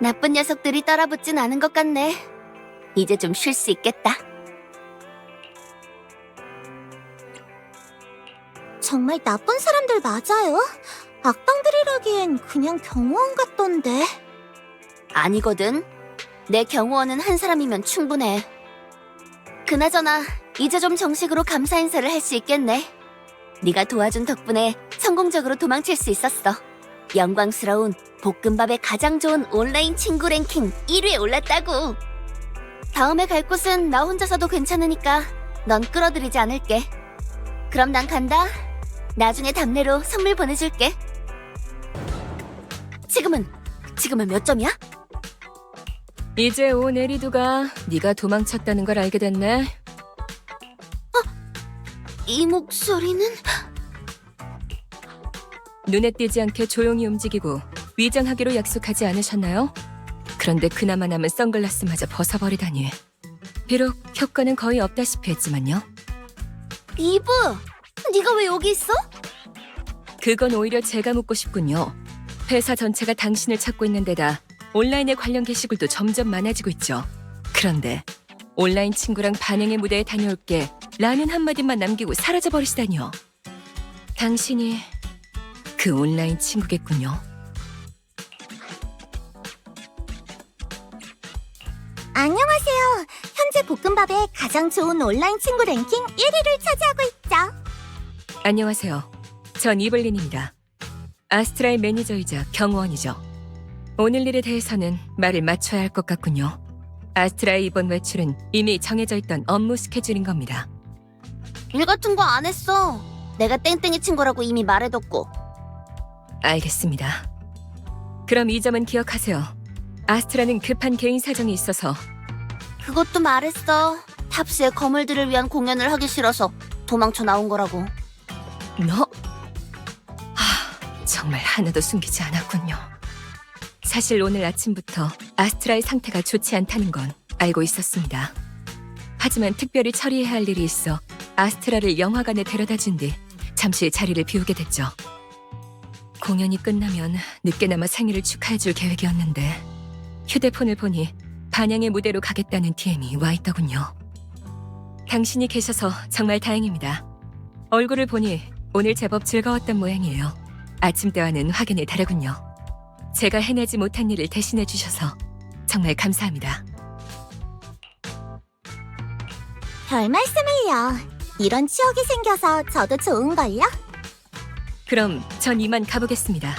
나쁜 녀석들이 따라붙진 않은 것 같네. 이제 좀 쉴 수 있겠다. 정말 나쁜 사람들 맞아요? 악당들이라기엔 그냥 경호원 같던데. 아니거든. 내 경호원은 한 사람이면 충분해. 그나저나 이제 좀 정식으로 감사 인사를 할 수 있겠네. 네가 도와준 덕분에 성공적으로 도망칠 수 있었어. 영광스러운 볶음밥의 가장 좋은 온라인 친구 랭킹 1위에 올랐다고. 다음에 갈 곳은 나 혼자서도 괜찮으니까 넌 끌어들이지 않을게. 그럼 난 간다. 나중에 답례로 선물 보내줄게. 지금은 지금은 몇 점이야? 이제 온 에리두가 네가 도망쳤다는 걸 알게 됐네. 이 목소리는 눈에 띄지 않게 조용히 움직이고 위장하기로 약속하지 않으셨나요? 그런데 그나마 남은 선글라스마저 벗어버리다니. 비록 효과는 거의 없다시피 했지만요. 이브, 네가 왜 여기 있어? 그건 오히려 제가 묻고 싶군요. 회사 전체가 당신을 찾고 있는 데다 온라인에 관련 게시글도 점점 많아지고 있죠. 그런데 온라인 친구랑 반응의 무대에 다녀올게 라는 한마디만 남기고 사라져버리시다니요. 당신이 그 온라인 친구겠군요. 안녕하세요. 현재 볶음밥의 가장 좋은 온라인 친구 랭킹 1위를 차지하고 있죠. 안녕하세요. 전 이블린입니다. 아스트라의 매니저이자 경호원이죠. 오늘 일에 대해서는 말을 맞춰야 할 것 같군요. 아스트라의 이번 외출은 이미 정해져 있던 업무 스케줄인 겁니다. 일 같은 거 안 했어. 내가 땡땡이 친구라고 이미 말해뒀고. 알겠습니다. 그럼 이 점은 기억하세요. 아스트라는 급한 개인 사정이 있어서 그것도 말했어. 탑스의 거물들을 위한 공연을 하기 싫어서 도망쳐 나온 거라고. 너? 하, 정말 하나도 숨기지 않았군요. 사실 오늘 아침부터 아스트라의 상태가 좋지 않다는 건 알고 있었습니다. 하지만 특별히 처리해야 할 일이 있어 아스트라를 영화관에 데려다 준 뒤 잠시 자리를 비우게 됐죠. 공연이 끝나면 늦게나마 생일을 축하해 줄 계획이었는데 휴대폰을 보니 반영의 무대로 가겠다는 DM이 와 있더군요. 당신이 계셔서 정말 다행입니다. 얼굴을 보니 오늘 제법 즐거웠던 모양이에요. 아침 때와는 확연히 다르군요. 제가 해내지 못한 일을 대신해 주셔서 정말 감사합니다. 별 말씀을요. 이런 추억이 생겨서 저도 좋은걸요? 그럼 전 이만 가보겠습니다.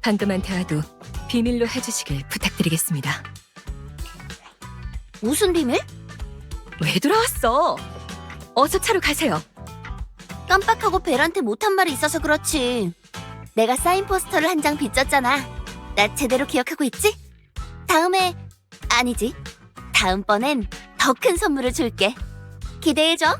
방금한 대화도 비밀로 해주시길 부탁드리겠습니다. 무슨 비밀? 왜 돌아왔어? 어서 차로 가세요. 깜빡하고 벨한테 못한 말이 있어서 그렇지. 내가 사인 포스터를 한 장 빚졌잖아. 나 제대로 기억하고 있지? 다음에 아니지. 다음번엔 더 큰 선물을 줄게. 기대해줘.